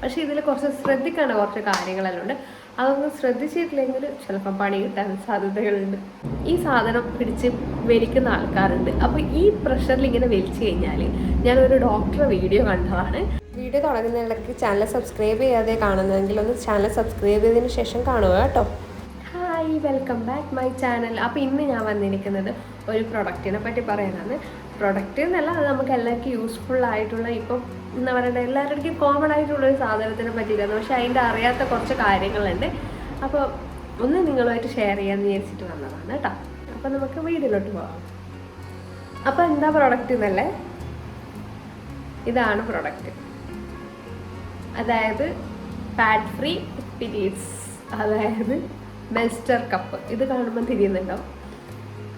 പക്ഷേ ഇതിൽ കുറച്ച് ശ്രദ്ധിക്കേണ്ട കുറച്ച് കാര്യങ്ങളെല്ലാം ഉണ്ട്. അതൊന്നും ശ്രദ്ധിച്ചിട്ടില്ലെങ്കിൽ ചിലപ്പം പണി കിട്ടാൻ സാധ്യതകളുണ്ട്. ഈ സാധനം പിടിച്ച് വലിക്കുന്ന ആൾക്കാരുണ്ട്. അപ്പോൾ ഈ പ്രഷറിൽ ഇങ്ങനെ വലിച്ചു കഴിഞ്ഞാൽ ഞാനൊരു ഡോക്ടറെ വീഡിയോ കണ്ടതാണ്. വീഡിയോ തുടങ്ങുന്നതിലേക്ക് ചാനൽ സബ്സ്ക്രൈബ് ചെയ്യാതെ കാണുന്നതെങ്കിൽ ഒന്ന് ചാനൽ സബ്സ്ക്രൈബ് ചെയ്തതിന് ശേഷം കാണുക കേട്ടോ. Hi welcome back my channel അപ്പോൾ ഇന്ന് ഞാൻ വന്നിരിക്കുന്നത് ഒരു പ്രൊഡക്റ്റിനെ പറ്റി പറയാനാണ് പ്രൊഡക്റ്റ് എന്നല്ല അത് നമുക്ക് എല്ലാവർക്കും യൂസ്ഫുൾ ആയിട്ടുള്ള ഇപ്പം എന്താ പറയുക എല്ലാവരുടെയും കോമൺ ആയിട്ടുള്ള ഒരു സാധനത്തിനെ പറ്റിയിട്ടാണ്. പക്ഷെ അതിന്റെ അറിയാത്ത കുറച്ച് കാര്യങ്ങളുണ്ട്. അപ്പോൾ ഒന്ന് നിങ്ങളുമായിട്ട് ഷെയർ ചെയ്യാമെന്ന് വിചാരിച്ചിട്ട് വന്നതാണ് കേട്ടോ. അപ്പോൾ നമുക്ക് വീടിലോട്ട് പോകാം അപ്പോൾ എന്താ പ്രൊഡക്റ്റ് എന്നല്ലേ? ഇതാണ് പ്രൊഡക്റ്റ് അതായത് ഫാറ്റ് ഫ്രീ പിരീഡ്സ് അതായത് മെസ്റ്റർ കപ്പ് ഇത് കാണുമ്പോൾ തിരിയുന്നുണ്ടാവും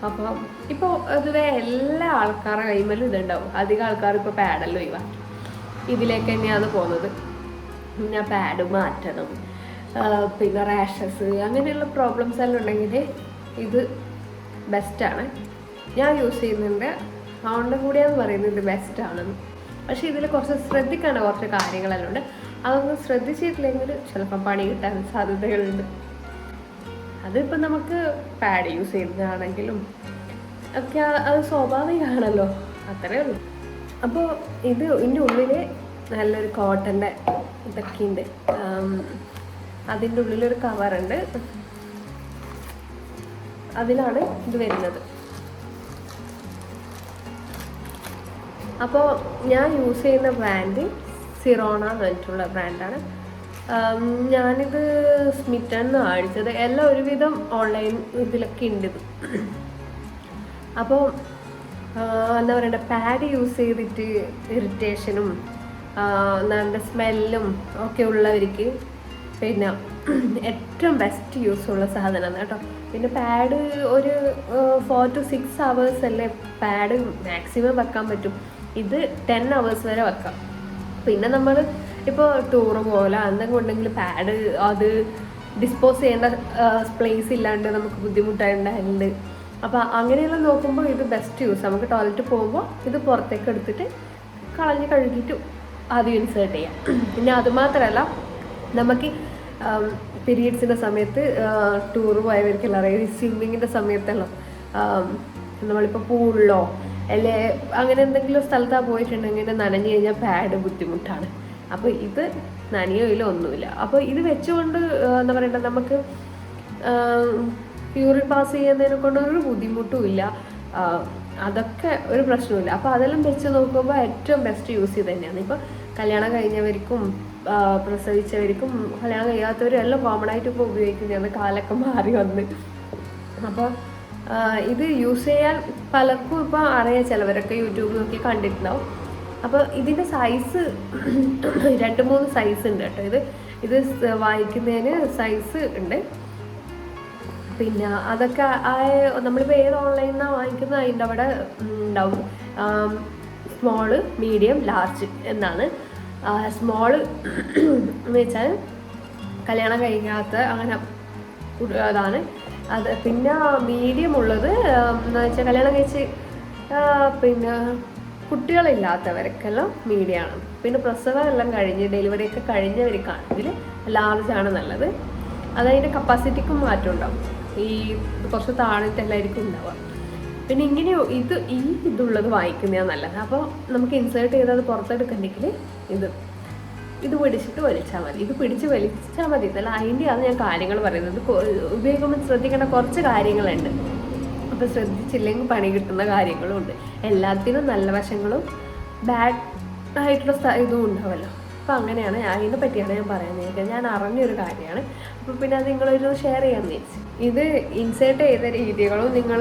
അപ്പം ഇപ്പോൾ പൊതുവെ എല്ലാ ആൾക്കാരുടെ കൈമലും ഇതുണ്ടാവും. അധികം ആൾക്കാർ ഇപ്പോൾ പാഡല്ലോ ഇവ ഇതിലേക്ക് തന്നെയാണ് പോകുന്നത്. പിന്നെ പാഡ് മാറ്റണം. പിന്നെ റാഷസ് അങ്ങനെയുള്ള പ്രോബ്ലംസ് എല്ലാം ഉണ്ടെങ്കിൽ ഇത് ബെസ്റ്റാണ് ഞാൻ യൂസ് ചെയ്യുന്നുണ്ട്. അതുകൊണ്ട് കൂടിയാന്ന് പറയുന്നത് ഇത് ബെസ്റ്റാണെന്ന് പക്ഷേ ഇതിൽ കുറച്ച് ശ്രദ്ധിക്കേണ്ട കുറച്ച് കാര്യങ്ങളെല്ലാം ഉണ്ട്. അതൊന്നും ശ്രദ്ധിച്ചിട്ടില്ലെങ്കിൽ ചിലപ്പോൾ പണി കിട്ടാൻ സാധ്യതകളുണ്ട്. അതിപ്പോൾ നമുക്ക് പാഡ് യൂസ് ചെയ്യുന്നതാണെങ്കിലും ഒക്കെ അത് സ്വാഭാവികമാണല്ലോ. അത്രേ ഉള്ളൂ. അപ്പോൾ ഇത് ഇതിന്റെ ഉള്ളിൽ നല്ലൊരു കോട്ടന്റെ ഇതൊക്കെ ഉണ്ട്. അതിന്റെ ഉള്ളിലൊരു കവറുണ്ട് അതിലാണ് ഇത് വരുന്നത്. അപ്പോൾ ഞാൻ യൂസ് ചെയ്യുന്ന ബ്രാൻഡ് സിറോണ എന്ന് പറഞ്ഞിട്ടുള്ള ബ്രാൻഡാണ് ഞാനിത് സ്മിറ്റാണ് അടിച്ചത് എല്ലാം ഒരുവിധം ഓൺലൈൻ ഇതിലൊക്കെ ഉണ്ട് ഇത് അപ്പോൾ എന്താ പറയണ്ട പാഡ് യൂസ് ചെയ്തിട്ട് ഇറിറ്റേഷനും നല്ല സ്മെല്ലും ഒക്കെ ഉള്ളവർക്ക് പിന്നെ ഏറ്റവും ബെസ്റ്റ് യൂസ് ഉള്ള സാധനമാണ് കേട്ടോ. പിന്നെ പാഡ് ഒരു ഫോർ ടു സിക്സ് അവേഴ്സ് അല്ലേ പാഡ് മാക്സിമം വെക്കാൻ പറ്റും. ഇത് ടെൻ അവേഴ്സ് വരെ വെക്കാം. പിന്നെ നമ്മൾ ഇപ്പോൾ ടൂറ് പോലെ എന്തെങ്കിലും ഉണ്ടെങ്കിൽ പാഡ് അത് ഡിസ്പോസ് ചെയ്യേണ്ട പ്ലേസ് ഇല്ലാണ്ട് നമുക്ക് ബുദ്ധിമുട്ടായിട്ടുണ്ട് അപ്പോൾ അങ്ങനെയെല്ലാം നോക്കുമ്പോൾ ഇത് ബെസ്റ്റ് യൂസ് നമുക്ക് ടോയ്ലറ്റ് പോകുമ്പോൾ ഇത് പുറത്തേക്ക് എടുത്തിട്ട് കളഞ്ഞ് കഴുകിയിട്ട് ആദ്യം ഇൻസേർട്ട് ചെയ്യാം. പിന്നെ അതുമാത്രമല്ല നമുക്ക് പീരീഡ്സിന്റെ സമയത്ത് ടൂർ പോയവർക്കല്ല അറിയാം ഈ സ്വിമ്മിങ്ങിന്റെ സമയത്തെല്ലാം നമ്മളിപ്പോൾ പൂളിലോ അല്ലെ അങ്ങനെ എന്തെങ്കിലും സ്ഥലത്താണ് പോയിട്ടുണ്ടെങ്കിൽ നനഞ്ഞു കഴിഞ്ഞാൽ പാഡ് ബുദ്ധിമുട്ടാണ്. അപ്പോൾ ഇത് നനയോ ഇല്ല ഒന്നുമില്ല. അപ്പോൾ ഇത് വെച്ചുകൊണ്ട് എന്താ പറയണ്ട നമുക്ക് യൂറിൻ പാസ് ചെയ്യുന്നതിനെ കൊണ്ട് ഒരു ബുദ്ധിമുട്ടും ഇല്ല. അതൊക്കെ ഒരു പ്രശ്നമില്ല അപ്പോൾ അതെല്ലാം വെച്ച് നോക്കുമ്പോൾ ഏറ്റവും ബെസ്റ്റ് യൂസ് ചെയ്ത് തന്നെയാണ്. ഇപ്പോൾ കല്യാണം കഴിഞ്ഞവർക്കും പ്രസവിച്ചവർക്കും കല്യാണം കഴിയാത്തവരും എല്ലാം കോമൺ ആയിട്ട് ഇപ്പോൾ ഉപയോഗിക്കുന്നതാണ്. കാലൊക്കെ മാറി വന്ന്. അപ്പോൾ ഇത് യൂസ് ചെയ്യാൻ പലർക്കും ഇപ്പോൾ അറിയാം. ചിലവരൊക്കെ യൂട്യൂബ് നോക്കി കണ്ടിട്ടുണ്ടാവും. അപ്പോൾ ഇതിന്റെ സൈസ് രണ്ട് മൂന്ന് സൈസ് ഉണ്ട് കേട്ടോ. ഇത് ഇത് വായിക്കുന്നതിന് സൈസ് ഉണ്ട്. പിന്നെ അതൊക്കെ ആ നമ്മളിപ്പോൾ ഏത് ഓൺലൈനിൽ നിന്നാണ് വാങ്ങിക്കുന്നത് അതിന്റെ അവിടെ ഉണ്ടാവും. സ്മോൾ മീഡിയം ലാർജ് എന്നാണ്. സ്മോൾ എന്ന് വെച്ചാൽ കല്യാണം കഴിക്കാത്ത അങ്ങനെ അതാണ്. അത് പിന്നെ മീഡിയം ഉള്ളത് എന്ന് വെച്ചാൽ കല്യാണം കഴിച്ച് പിന്നെ കുട്ടികളില്ലാത്തവർക്കെല്ലാം ആണ് പിന്നെ പ്രസവം എല്ലാം കഴിഞ്ഞ് ഡെലിവറി ഒക്കെ കഴിഞ്ഞവർക്കാണെങ്കിൽ ലാർജ് ആണ് നല്ലത്. അതതിന്റെ കപ്പാസിറ്റിക്കും മാറ്റം ഉണ്ടാവും ഈ കുറച്ച് താണിട്ടെല്ലായിരിക്കും ഉണ്ടാവുക. പിന്നെ ഇങ്ങനെ ഇത് ഈ ഇതുള്ളത് വായിക്കുന്നതാണ് നല്ലത്. അപ്പോൾ നമുക്ക് ഇൻസേർട്ട് ചെയ്ത് അത് പുറത്തെടുക്കണ്ടെങ്കിൽ ഇത് ഇത് പിടിച്ചിട്ട് വലിച്ചാൽ മതി. ഇത് പിടിച്ച് വലിച്ചാൽ മതി. എന്നല്ല അതിന്റെയാണ് ഞാൻ കാര്യങ്ങൾ പറയുന്നത്. ഉപയോഗിക്കുമ്പോൾ ശ്രദ്ധിക്കേണ്ട കുറച്ച് കാര്യങ്ങളുണ്ട്. അപ്പോൾ ശ്രദ്ധിച്ചില്ലെങ്കിൽ പണി കിട്ടുന്ന കാര്യങ്ങളും ഉണ്ട് എല്ലാത്തിനും നല്ല വശങ്ങളും ബാഡ് ആയിട്ടുള്ള ഇതും ഉണ്ടാവുമല്ലോ അപ്പോൾ അങ്ങനെയാണ് ഇതിനെ പറ്റിയാണ് ഞാൻ പറയുന്നത്. ഞാൻ അറിഞ്ഞൊരു കാര്യമാണ്. അപ്പോൾ പിന്നെ അത് നിങ്ങളൊരു ഷെയർ ചെയ്യാൻ വിചാരിച്ചു. ഇത് ഇൻസേർട്ട് ചെയ്ത രീതികളും നിങ്ങൾ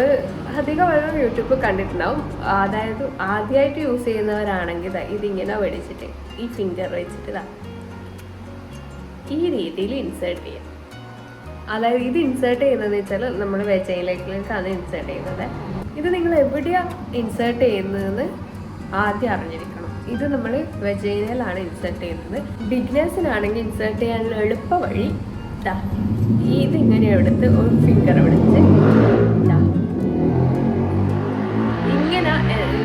അധികം പേരും യൂട്യൂബിൽ കണ്ടിട്ടുണ്ടാവും. അതായത് ആദ്യമായിട്ട് യൂസ് ചെയ്യുന്നവരാണെങ്കിൽ ഇതിങ്ങനെ വെടിച്ചിട്ട് ഈ ഫിംഗർ വെച്ചിട്ട് ഈ രീതിയിൽ ഇൻസേർട്ട് ചെയ്യാം. അതായത് ഇത് ഇൻസേർട്ട് ചെയ്യുന്നതെന്ന് വെച്ചാൽ നമ്മൾ വെജയിലേക്കാണ് ഇൻസേർട്ട് ചെയ്യുന്നത്. ഇത് നിങ്ങൾ എവിടെയാണ് ഇൻസേർട്ട് ചെയ്യുന്നതെന്ന് ആദ്യം അറിഞ്ഞിരിക്കണം. ഇത് നമ്മൾ വെജൈനയിലാണ് ഇൻസേർട്ട് ചെയ്യുന്നത്. ബിഗ്നേഴ്സിനാണെങ്കിൽ ഇൻസേർട്ട് ചെയ്യാൻ എളുപ്പ വഴി ദാ ഇതിങ്ങനെ എടുത്ത് ഒരു ഫിംഗർ ദാ. ഇങ്ങനെ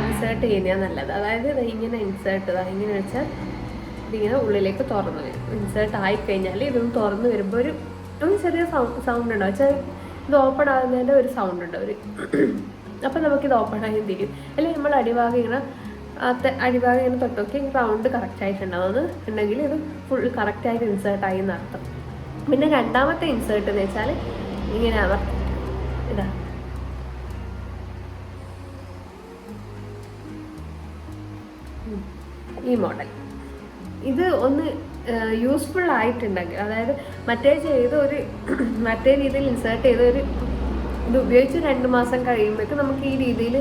ഇൻസേർട്ട് ചെയ്യുന്ന നല്ലത്. അതായത് ഇങ്ങനെ ഇൻസേർട്ട് ഇങ്ങനെ വെച്ചാൽ ഇതിങ്ങനെ ഉള്ളിലേക്ക് തുറന്നു വരും. ഇൻസേർട്ട് ആയിക്കഴിഞ്ഞാൽ ഇതൊന്ന് തുറന്നു വരുമ്പോൾ ഒരു ഒരു ചെറിയ സൗണ്ട് സൗണ്ട് ഉണ്ടാവും വെച്ചാൽ ഇത് ഓപ്പൺ ആകുന്നതിന്റെ ഒരു സൗണ്ട് ഉണ്ട് ഒരു. അപ്പം നമുക്കിത് ഓപ്പൺ ആയി തിരിയും അല്ലെങ്കിൽ നമ്മൾ അടിഭാഗം ഇങ്ങനെ അടിഭാഗം ഇങ്ങനെ തൊട്ടൊക്കെ റൗണ്ട് കറക്റ്റ് ആയിട്ടുണ്ടാവും അത് ഉണ്ടെങ്കിൽ ഇത് ഫുൾ കറക്റ്റായിട്ട് ഇൻസേർട്ട് ആയി എന്നർത്ഥം പിന്നെ രണ്ടാമത്തെ ഇൻസേർട്ട് എന്ന് വെച്ചാൽ ഇങ്ങനെ അമർത്തി ഇതാ. ഈ മോഡൽ ഇത് ഒന്ന് യൂസ്ഫുൾ ആയിട്ടുണ്ടെങ്കിൽ അതായത് മറ്റേ ചെയ്ത ഒരു മറ്റേ രീതിയിൽ ഇൻസേർട്ട് ചെയ്ത ഒരു ഇത് ഉപയോഗിച്ച് രണ്ട് മാസം കഴിയുമ്പോഴേക്കും നമുക്ക് ഈ രീതിയിൽ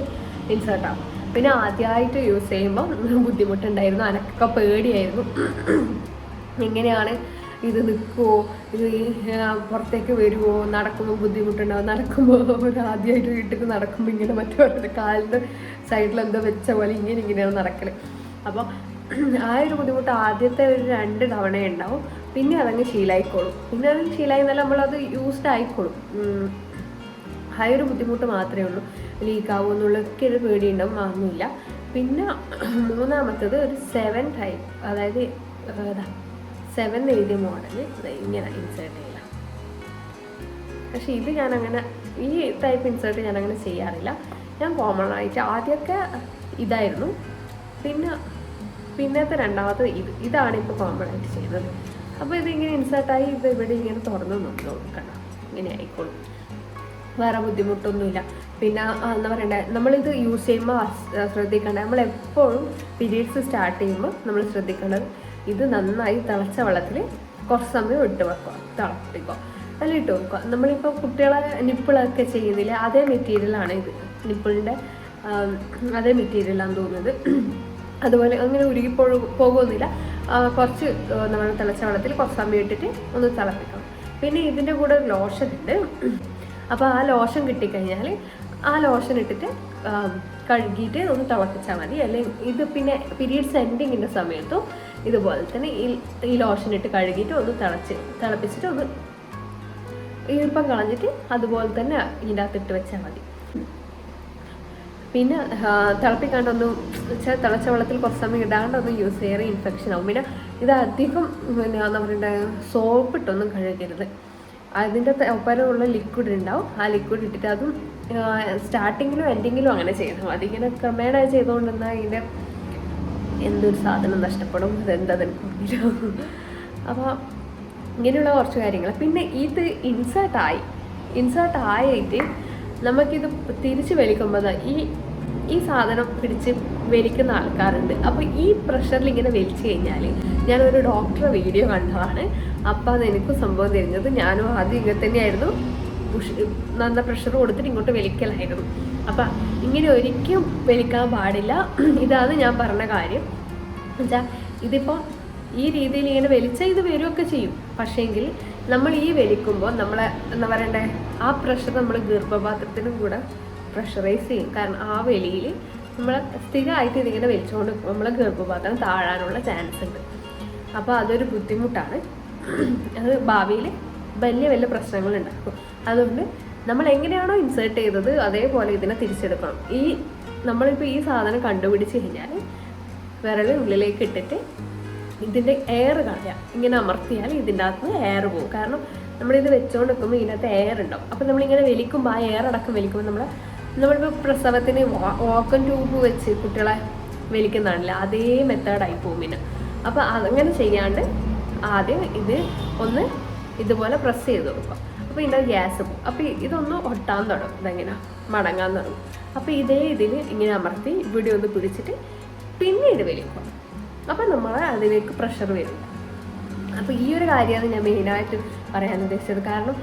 ഇൻസേർട്ട് ആവും. പിന്നെ ആദ്യമായിട്ട് യൂസ് ചെയ്യുമ്പോൾ ബുദ്ധിമുട്ടുണ്ടായിരുന്നു അനക്കൊക്കെ പേടിയായിരുന്നു. എങ്ങനെയാണ് ഇത് നിൽക്കുമോ ഇത് പുറത്തേക്ക് വരുമോ നടക്കുമ്പോൾ ബുദ്ധിമുട്ടുണ്ടാവും. നടക്കുമ്പോൾ ആദ്യമായിട്ട് വീട്ടിൽ നടക്കുമ്പോൾ ഇങ്ങനെ മറ്റേ കാലിന്റെ സൈഡിൽ എന്തോ വെച്ച പോലെ ഇങ്ങനെ ഇങ്ങനെയാണ് നടക്കൽ അപ്പോൾ ആ ഒരു ബുദ്ധിമുട്ട് ആദ്യത്തെ ഒരു രണ്ട് തവണ ഉണ്ടാവും പിന്നെ അതങ്ങ് ശീലായിക്കോളും. പിന്നെ അത് ശീലായി എന്നാൽ നമ്മളത് യൂസ്ഡ് ആയിക്കോളും. ആ ഒരു ബുദ്ധിമുട്ട് മാത്രമേ ഉള്ളൂ. ലീക്കാവും എന്നുള്ളതൊക്കെ ഒരു പേടിയുണ്ടാവും. വാങ്ങില്ല പിന്നെ മൂന്നാമത്തത് ഒരു സെവൻ ടൈപ്പ് അതായത് സെവൻ എഴുതിയ മോഡൽ ഇങ്ങനെ ഇൻസേർട്ട് ചെയ്യാം പക്ഷേ ഇത് ഞാൻ അങ്ങനെ ഈ ടൈപ്പ് ഇൻസേർട്ട് ഞാൻ അങ്ങനെ ചെയ്യാറില്ല. ഞാൻ കോമൺ ആയിട്ട് ആദ്യമൊക്കെ ഇതായിരുന്നു. പിന്നെ പിന്നത്തെ രണ്ടാമത്തെ ഇത് ഇതാണ് ഇപ്പോൾ കോമൺ ആയിട്ട് ചെയ്യുന്നത്. അപ്പോൾ ഇതിങ്ങനെ ഇൻസേർട്ടായി ഇത് ഇവിടെ ഇങ്ങനെ തുറന്ന് നോക്കി നോക്കണം. ഇങ്ങനെ ആയിക്കോളും. വേറെ ബുദ്ധിമുട്ടൊന്നുമില്ല. പിന്നെ എന്താ പറയണ്ടേ നമ്മളിത് യൂസ് ചെയ്യുമ്പോൾ ശ്രദ്ധിക്കേണ്ടത് നമ്മൾ എപ്പോഴും പീരീഡ്സ് സ്റ്റാർട്ട് ചെയ്യുമ്പോൾ നമ്മൾ ശ്രദ്ധിക്കേണ്ടത് ഇത് നന്നായി തിളച്ച വെള്ളത്തിൽ കുറച്ച് സമയം ഇട്ട് വെക്കുക തിളപ്പിക്കുക. അതിൽ ഇട്ട് വെക്കുക. നമ്മളിപ്പോൾ കുട്ടികളെ നിപ്പിളൊക്കെ ചെയ്യുന്നില്ലേ അതേ മെറ്റീരിയലാണ് ഇത്. നിപ്പിളിന്റെ അതേ മെറ്റീരിയലാണെന്ന് തോന്നുന്നത്. അതുപോലെ അങ്ങനെ ഉരുകി പോകു പോകുന്നില്ല കുറച്ച് നമ്മൾ തിളച്ച വെള്ളത്തിൽ കുറച്ച് സമയം ഇട്ടിട്ട് ഒന്ന് തിളപ്പിക്കണം. പിന്നെ ഇതിന്റെ കൂടെ ഒരു ലോഷൻ ഉണ്ട് അപ്പോൾ ആ ലോഷൻ കിട്ടിക്കഴിഞ്ഞാൽ ആ ലോഷൻ ഇട്ടിട്ട് കഴുകിയിട്ട് ഒന്ന് തിളപ്പിച്ചാൽ മതി. അല്ലെങ്കിൽ ഇത് പിന്നെ പീരീഡ്സ് എൻഡിങ്ങിന്റെ സമയത്തും ഇതുപോലെ തന്നെ ഈ ഈ ലോഷൻ ഇട്ട് കഴുകിയിട്ട് ഒന്ന് തിളച്ച് തിളപ്പിച്ചിട്ട് ഒന്ന് ഈർപ്പം കളഞ്ഞിട്ട് അതുപോലെ തന്നെ ഇതിന്റെ അകത്തിട്ട് വെച്ചാൽ മതി. പിന്നെ തിളപ്പിക്കാണ്ടൊന്നും വെച്ചാൽ തിളച്ച വെള്ളത്തിൽ കുറച്ച് സമയം ഇടാണ്ടൊന്നും യൂസ് ചെയ്യാറ് ഇൻഫെക്ഷൻ ആവും. പിന്നെ ഇത് അധികം പിന്നെ എന്താ പറയണ്ടേ സോപ്പ് ഇട്ടൊന്നും കഴുകരുത്. അതിന്റെ ഒപ്പരമുള്ള ലിക്വിഡ് ഉണ്ടാവും ആ ലിക്വിഡ് ഇട്ടിട്ട് അതും സ്റ്റാർട്ടിങ്ങിലും എൻഡിങ്ങിലും അങ്ങനെ ചെയ്യണം. മതി ഇങ്ങനെ ക്രമേണ ചെയ്തുകൊണ്ടിരുന്നാൽ ഇതിന്റെ എന്തൊരു സാധനം നഷ്ടപ്പെടും. അതെന്താതെനിക്ക് അപ്പോൾ ഇങ്ങനെയുള്ള കുറച്ച് കാര്യങ്ങൾ പിന്നെ ഇത് ഇൻസേർട്ടായി ഇൻസേർട്ട് ആയിട്ട് നമുക്കിത് തിരിച്ച് വലിക്കുമ്പോൾ ഈ ഈ സാധനം പിടിച്ച് വലിക്കുന്ന ആൾക്കാരുണ്ട്. അപ്പോൾ ഈ പ്രഷറിൽ ഇങ്ങനെ വലിച്ചു കഴിഞ്ഞാൽ ഞാനൊരു ഡോക്ടറെ വീഡിയോ കണ്ടതാണ്. അപ്പോൾ അതെനിക്ക് സംഭവം തരുന്നത് ഞാനും ആദ്യം ഇങ്ങനെ തന്നെയായിരുന്നു. പുഷ് നല്ല പ്രഷർ കൊടുത്തിട്ട് ഇങ്ങോട്ട് വലിക്കലായിരുന്നു. അപ്പം ഇങ്ങനെ ഒരിക്കലും വലിക്കാൻ പാടില്ല. ഇതാണ് ഞാൻ പറഞ്ഞ കാര്യം. എന്നുവെച്ചാൽ ഇതിപ്പോൾ ഈ രീതിയിൽ ഇങ്ങനെ വലിച്ചാൽ ഇത് വരുമൊക്കെ ചെയ്യും. പക്ഷേങ്കിൽ നമ്മൾ ഈ വലിക്കുമ്പോൾ നമ്മളെ എന്താ പറയണ്ടേ? ആ പ്രഷർ നമ്മൾ ഗർഭപാത്രത്തിനും കൂടെ പ്രഷറൈസ് ചെയ്യും. കാരണം ആ വെളിയിൽ നമ്മൾ സ്ഥിരമായിട്ട് ഇതിങ്ങനെ വലിച്ചുകൊണ്ട് നമ്മളെ ഗർഭപാത്രം താഴാനുള്ള ചാൻസ് ഉണ്ട്. അപ്പോൾ അതൊരു ബുദ്ധിമുട്ടാണ്. അത് ഭാവിയിൽ വലിയ വലിയ പ്രശ്നങ്ങൾ ഉണ്ടാക്കും. അതുകൊണ്ട് നമ്മൾ എങ്ങനെയാണോ ഇൻസേർട്ട് ചെയ്തത് അതേപോലെ ഇതിനെ തിരിച്ചെടുക്കണം. ഈ നമ്മളിപ്പോൾ ഈ സാധനം കണ്ടുപിടിച്ച് കഴിഞ്ഞാൽ വിരൽ ഉള്ളിലേക്ക് ഇട്ടിട്ട് ഇതിന്റെ എയർ കളയാം ഇങ്ങനെ അമർത്തിയാൽ ഇതിന്റെ അകത്ത് എയർ പോകും. കാരണം നമ്മളിത് വെച്ചുകൊണ്ട് നിൽക്കുമ്പോൾ ഇതിനകത്ത് എയർ ഉണ്ടാവും. അപ്പോൾ നമ്മളിങ്ങനെ വലിക്കുമ്പോൾ ആ എയർ അടക്കം വലിക്കുമ്പോൾ നമ്മൾ നമ്മളിപ്പോൾ പ്രസവത്തിന് ഓക്കൻ ട്യൂബ് വെച്ച് കുട്ടികളെ വലിക്കുന്നതാണല്ലോ. അതേ മെത്തേഡായി പോകും പിന്നെ. അപ്പോൾ അതങ്ങനെ ചെയ്യാണ്ട് ആദ്യം ഇത് ഒന്ന് ഇതുപോലെ പ്രസ് ചെയ്ത് കൊടുക്കുക അപ്പോൾ ഇതിന്റെ ഗ്യാസ് പോകും. അപ്പോൾ ഇതൊന്ന് ഒട്ടാൻ തുടങ്ങും. ഇതെങ്ങനെ? മടങ്ങാൻ തുടങ്ങും. അപ്പോൾ ഇതേ ഇതിൽ ഇങ്ങനെ അമർത്തി ഇവിടെ ഒന്ന് പിടിച്ചിട്ട് പിന്നീട് വലിക്കുക അപ്പം നമ്മൾ അതിലേക്ക് പ്രഷർ വരും. അപ്പോൾ ഈ ഒരു കാര്യമാണ് ഞാൻ മെയിനായിട്ട് പറയാൻ ഉദ്ദേശിച്ചത്. കാരണം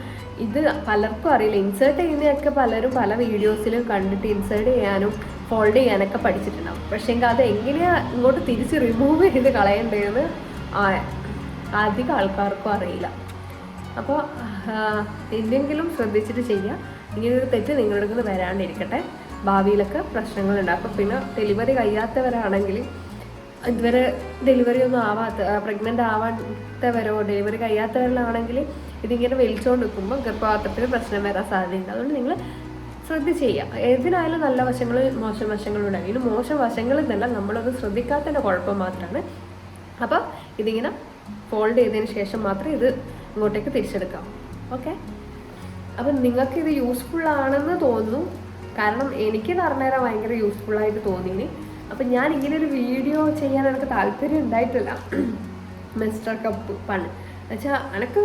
ഇത് പലർക്കും അറിയില്ല. ഇൻസേർട്ട് ചെയ്യുന്നതൊക്കെ പലരും പല വീഡിയോസിലും കണ്ടിട്ട് ഇൻസേർട്ട് ചെയ്യാനും ഫോൾഡ് ചെയ്യാനൊക്കെ പഠിച്ചിട്ടുണ്ടാവും. പക്ഷേ എങ്കിൽ അത് എങ്ങനെയാണ് ഇങ്ങോട്ട് തിരിച്ച് റിമൂവ് ചെയ്ത് കളയേണ്ടതെന്ന് അധികം ആൾക്കാർക്കും അറിയില്ല. അപ്പോൾ എന്തെങ്കിലും ശ്രദ്ധിച്ചിട്ട് ചെയ്യുക ഇങ്ങനൊരു തെറ്റ് നിങ്ങളുടെ വരാണ്ടിരിക്കട്ടെ. ഭാവിയിലൊക്കെ പ്രശ്നങ്ങളുണ്ടാക്കും പിന്നെ ഡെലിവറി കഴിയാത്തവരാണെങ്കിൽ ഇതുവരെ ഡെലിവറി ഒന്നും ആവാത്ത പ്രഗ്നന്റ് ആവാത്തവരോ ഡെലിവറി കഴിയാത്തവരിലാണെങ്കിൽ ഇതിങ്ങനെ വലിച്ചുകൊണ്ട് നിൽക്കുമ്പോൾ ഗർഭപാത്രത്തിന് പ്രശ്നം വരാൻ സാധ്യതയുണ്ട്. അതുകൊണ്ട് നിങ്ങൾ ശ്രദ്ധിച്ച് ചെയ്യുക ഏതിനായാലും നല്ല വശങ്ങൾ മോശം വശങ്ങളുണ്ടാകും ഇതിന് മോശം വശങ്ങളിൽ നിന്നെല്ലാം നമ്മളത് ശ്രദ്ധിക്കാത്തതിന്റെ കുഴപ്പം മാത്രമാണ്. അപ്പോൾ ഇതിങ്ങനെ ഫോൾഡ് ചെയ്തതിന് ശേഷം മാത്രമേ ഇത് ഇങ്ങോട്ടേക്ക് തിരിച്ചെടുക്കാം. ഓക്കെ അപ്പം നിങ്ങൾക്ക് ഇത് യൂസ്ഫുൾ ആണെന്ന് തോന്നുന്നു. കാരണം എനിക്ക് പറഞ്ഞുതരാൻ ഭയങ്കര യൂസ്ഫുൾ ആയിട്ട് തോന്നിയിന്. അപ്പം ഞാൻ ഇങ്ങനെ ഒരു വീഡിയോ ചെയ്യാൻ എനിക്ക് താല്പര്യം ഉണ്ടായിട്ടില്ല. മിസ്റ്റർ കപ്പ് പണ്ട്. എന്നുവെച്ചാൽ എനിക്ക്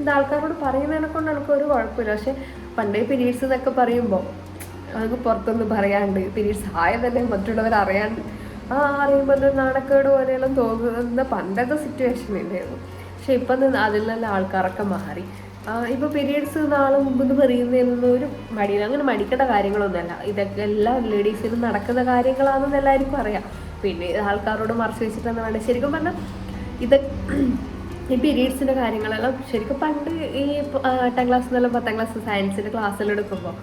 ഇത് ആൾക്കാരോട് പറയുന്നതിനെ കൊണ്ട് എനിക്ക് ഒരു കുഴപ്പമില്ല. പക്ഷെ പണ്ടേ പിരീഡ്സ് എന്നൊക്കെ പറയുമ്പോൾ നമുക്ക് പുറത്തൊന്നും പറയാണ്ട് പീരീഡ്സ് ആയതല്ലേ മറ്റുള്ളവർ അറിയാണ്ട് ആ അറിയുമ്പോൾ ഒരു നാണക്കേട് പോലെയെല്ലാം തോന്നുന്ന പണ്ടത്തെ സിറ്റുവേഷൻ ഉണ്ടായിരുന്നു പക്ഷെ ഇപ്പം അതിൽ നിന്ന് ആൾക്കാരൊക്കെ മാറി. ഇപ്പൊ പീരീഡ്സ് നാളെ മുമ്പെന്ന് പറയുന്നതിനൊന്നും ഒരു മടിയില്ല. അങ്ങനെ മടിക്കേണ്ട കാര്യങ്ങളൊന്നുമല്ല. ഇതൊക്കെ എല്ലാ ലേഡീസിനും നടക്കുന്ന കാര്യങ്ങളാണെന്ന് എല്ലാവർക്കും അറിയാം. പിന്നെ ആൾക്കാരോട് മറച്ചു വെച്ചിട്ടെന്ന് വേണ്ട ശരിക്കും പറഞ്ഞാൽ ഇത് ഈ പീരീഡ്സിന്റെ കാര്യങ്ങളെല്ലാം ശരിക്കും പണ്ട് ഈ എട്ടാം ക്ലാസ് എന്നെല്ലാം പത്താം ക്ലാസ് സയൻസിന്റെ ക്ലാസ്സിൽ എടുക്കുമ്പോൾ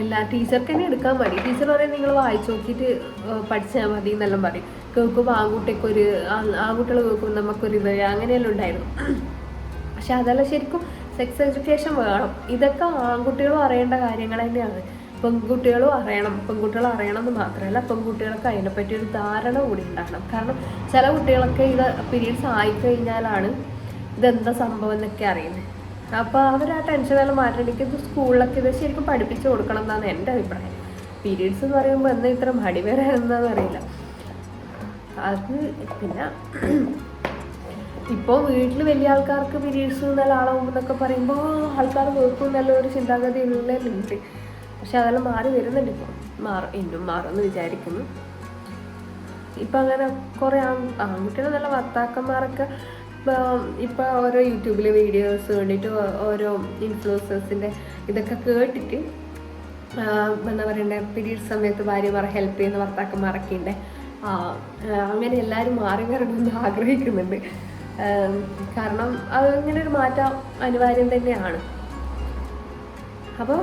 എല്ലാ ടീച്ചർക്ക് തന്നെ എടുക്കാൻ മതി ടീച്ചർ പറയും നിങ്ങൾ വായിച്ചു നോക്കിയിട്ട് പഠിച്ചാൽ മതി എന്നെല്ലാം പറയും. കേൾക്കുമ്പോൾ ആൺകുട്ടിക്കൊരു ആൺകുട്ടികൾ കേൾക്കുമ്പോൾ നമുക്കൊരു ഇത് അങ്ങനെയെല്ലാം ഉണ്ടായിരുന്നു. പക്ഷെ അതല്ല ശരിക്കും സെക്സ് എഡ്യൂക്കേഷൻ വേണം. ഇതൊക്കെ ആൺകുട്ടികളും അറിയേണ്ട കാര്യങ്ങൾ തന്നെയാണ്. പെൺകുട്ടികളും അറിയണം. പെൺകുട്ടികൾ അറിയണം എന്ന് മാത്രമല്ല പെൺകുട്ടികൾക്ക് അതിനെപ്പറ്റി ഒരു ധാരണ കൂടി ഉണ്ടാകണം. കാരണം ചില കുട്ടികളൊക്കെ ഇത് പീരീഡ്സ് ആയിക്കഴിഞ്ഞാലാണ് ഇതെന്താ സംഭവം എന്നൊക്കെ അറിയുന്നത്. അപ്പോൾ അവർ ആ ടെൻഷനെല്ലാം മാറ്റണമെങ്കിൽ ഇത് സ്കൂളിലൊക്കെ ഇത് ശരിക്കും പഠിപ്പിച്ചു കൊടുക്കണം എന്നാണ് എന്റെ അഭിപ്രായം. പീരീഡ്സ് എന്ന് പറയുമ്പോൾ എന്താ ഇത്ര മടി വരെ അത് പിന്നെ ഇപ്പോൾ വീട്ടിൽ വലിയ ആൾക്കാർക്ക് പീരീഡ്സ് നല്ല ആളാവുമ്പോൾ എന്നൊക്കെ പറയുമ്പോൾ ആൾക്കാർ വെറുക്കും നല്ല ഒരു ചിന്താഗതി ഉള്ളിലുണ്ട് പക്ഷെ അതെല്ലാം മാറി വരുന്നുണ്ട് ഇപ്പോൾ മാറും ഇന്നും മാറുമെന്ന് വിചാരിക്കുന്നു. ഇപ്പം അങ്ങനെ കുറേ ആൺ ആൺകുട്ടികൾ നല്ല ഭർത്താക്കന്മാരൊക്കെ ഇപ്പോൾ ഓരോ യൂട്യൂബിലെ വീഡിയോസ് കണ്ടിട്ട് ഓരോ ഇൻഫ്ലുവൻസേഴ്സിന്റെ ഇതൊക്കെ കേട്ടിട്ട് ആ, എന്താ പറയണ്ടേ പിരീഡ് സമയത്ത് ഭാര്യമാർ ഹെൽപ്പ് ചെയ്യുന്ന ഭർത്താക്കന്മാരൊക്കെ ഉണ്ട് ആ, ആ, അങ്ങനെ എല്ലാവരും മാറി വരണമെന്ന് ആഗ്രഹിക്കുന്നുണ്ട്. ആ, കാരണം അത് ഒരു മാറ്റം അനിവാര്യം തന്നെയാണ്. അപ്പോൾ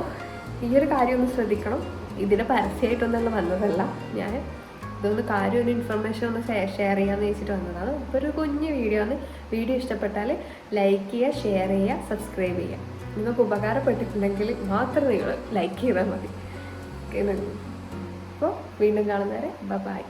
ഈ ഒരു കാര്യം ഒന്ന് ശ്രദ്ധിക്കണം. ഇതിന് പരസ്യമായിട്ടൊന്നും വന്നതല്ല. ഞാൻ ഇതൊന്ന് കാര്യം ഒരു ഇൻഫർമേഷൻ ഒന്ന് ഷെയർ ചെയ്യാമെന്ന് വെച്ചിട്ട് വന്നതാണ്. ഇപ്പോൾ ഒരു കുഞ്ഞു വീഡിയോ ആണ്. വീഡിയോ ഇഷ്ടപ്പെട്ടാൽ ലൈക്ക് ചെയ്യുക ഷെയർ ചെയ്യുക സബ്സ്ക്രൈബ് ചെയ്യുക. നിങ്ങൾക്ക് ഉപകാരപ്പെട്ടിട്ടുണ്ടെങ്കിൽ മാത്രം നിങ്ങൾ ലൈക്ക് ചെയ്താൽ മതി. അപ്പോൾ വീണ്ടും കാണുന്നവരെ ബൈ